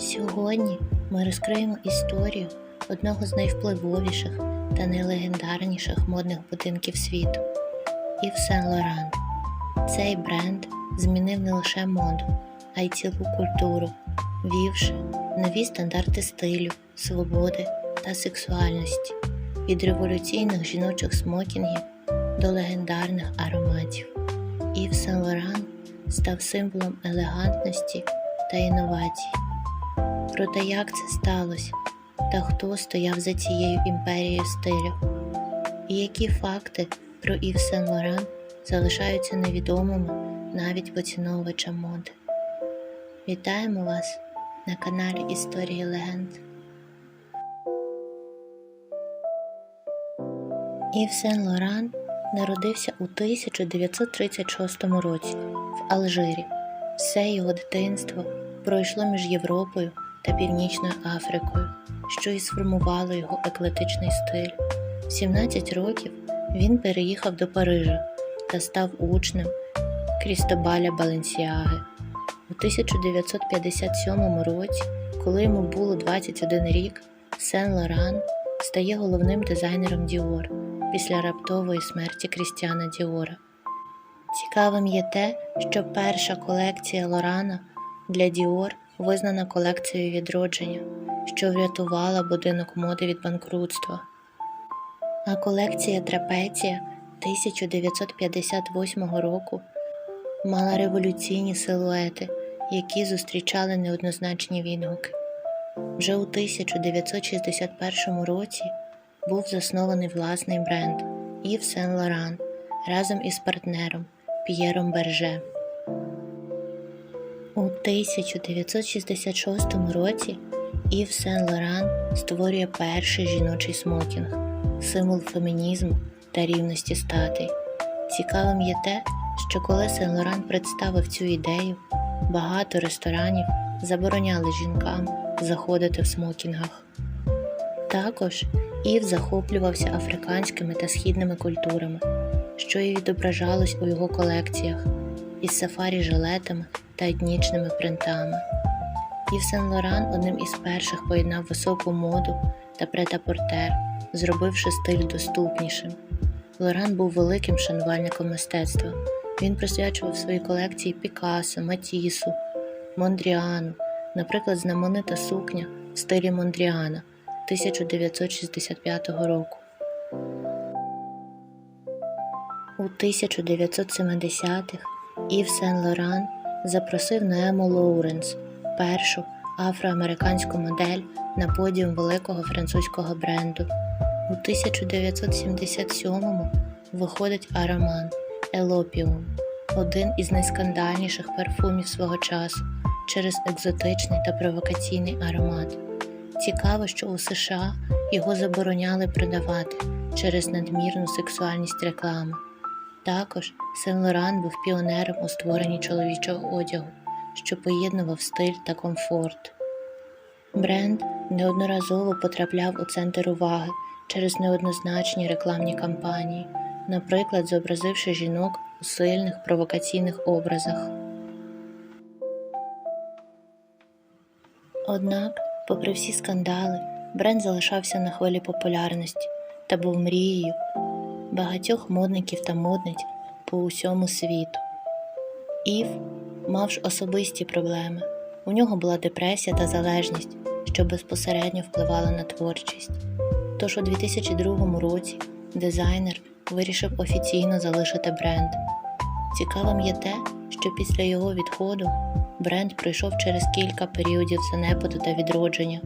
Сьогодні ми розкриємо історію одного з найвпливовіших та найлегендарніших модних будинків світу Ів Сен Лоран. Цей бренд змінив не лише моду, а й цілу культуру, ввівши нові стандарти стилю, свободи та сексуальності від революційних жіночих смокінгів до легендарних ароматів. Ів Сен Лоран став символом елегантності та інновацій. Проте як це сталося та хто стояв за цією імперією стилю? І які факти про Ів Сен Лоран залишаються невідомими навіть поціновувачам моди? Вітаємо вас на каналі Історії Легенд. Ів Сен Лоран народився у 1936 році в Алжирі. Все його дитинство пройшло між Європою та Північною Африкою, що і сформувало його еклетичний стиль. В 17 років він переїхав до Парижа та став учнем Крістобаля Баленсіаги. У 1957 році, коли йому було 21 рік, Сен Лоран стає головним дизайнером Діор після раптової смерті Крістіана Діора. Цікавим є те, що перша колекція Лорана для Діор визнана колекцією відродження, що врятувала будинок моди від банкрутства. А колекція Трапеція 1958 року мала революційні силуети, які зустрічали неоднозначні відгуки. Вже у 1961 році був заснований власний бренд Ів Сен Лоран разом із партнером П'єром Берже. У 1966 році Ів Сен Лоран створює перший жіночий смокінг, символ фемінізму та рівності статей. Цікавим є те, що коли Сен Лоран представив цю ідею, багато ресторанів забороняли жінкам заходити в смокінгах. Також Ів захоплювався африканськими та східними культурами, що і відображалось у його колекціях із сафарі жилетами та етнічними принтами. Ів Сен Лоран одним із перших поєднав високу моду та претапортер, зробивши стиль доступнішим. Лоран був великим шанувальником мистецтва. Він присвячував свої колекції Пікассо, Матісу, Мондріану, наприклад, знаменита сукня в стилі Мондріана 1965 року. У 1970-х Ів Сен Лоран запросив Неему Лоуренс, першу афроамериканську модель на подіум великого французького бренду. У 1977-му виходить ароман Елопіум, один із найскандальніших парфумів свого часу через екзотичний та провокаційний аромат. Цікаво, що у США його забороняли продавати через надмірну сексуальність реклами. Також Сен Лоран був піонером у створенні чоловічого одягу, що поєднував стиль та комфорт. Бренд неодноразово потрапляв у центр уваги через неоднозначні рекламні кампанії, наприклад, зобразивши жінок у сильних провокаційних образах. Однак, попри всі скандали, бренд залишався на хвилі популярності та був мрією багатьох модників та модниць по усьому світу. Ів мав ж особисті проблеми. У нього була депресія та залежність, що безпосередньо впливала на творчість. Тож у 2002 році дизайнер вирішив офіційно залишити бренд. Цікавим є те, що після його відходу бренд пройшов через кілька періодів занепаду та відродження.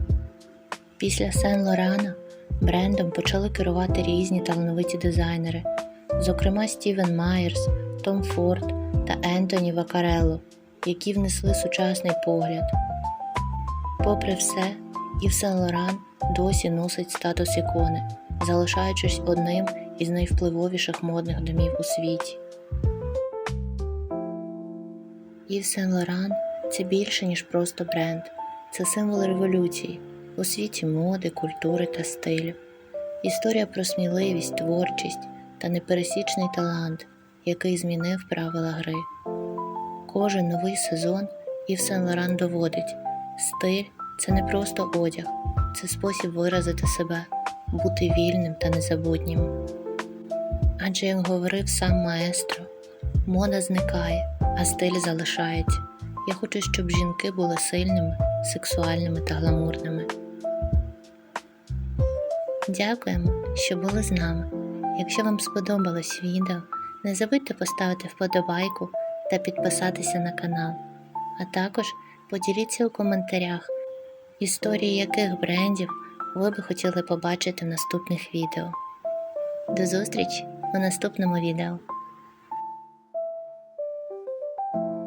Після Сен Лорана брендом почали керувати різні талановиті дизайнери, зокрема Стівен Майерс, Том Форд та Ентоні Вакарелло, які внесли сучасний погляд. Попри все, Ів Сен Лоран досі носить статус ікони, залишаючись одним із найвпливовіших модних домів у світі. Ів Сен Лоран це більше, ніж просто бренд, це символ революції у світі моди, культури та стилю. Історія про сміливість, творчість та непересічний талант, який змінив правила гри. Кожен новий сезон Ів Сен Лоран доводить, стиль це не просто одяг, це спосіб виразити себе, бути вільним та незабутнім. Адже, як говорив сам маестро, мода зникає, а стиль залишається. Я хочу, щоб жінки були сильними, сексуальними та гламурними. Дякуємо, що були з нами. Якщо вам сподобалось відео, не забудьте поставити вподобайку та підписатися на канал. А також поділіться у коментарях, історії яких брендів ви би хотіли побачити в наступних відео. До зустрічі у наступному відео!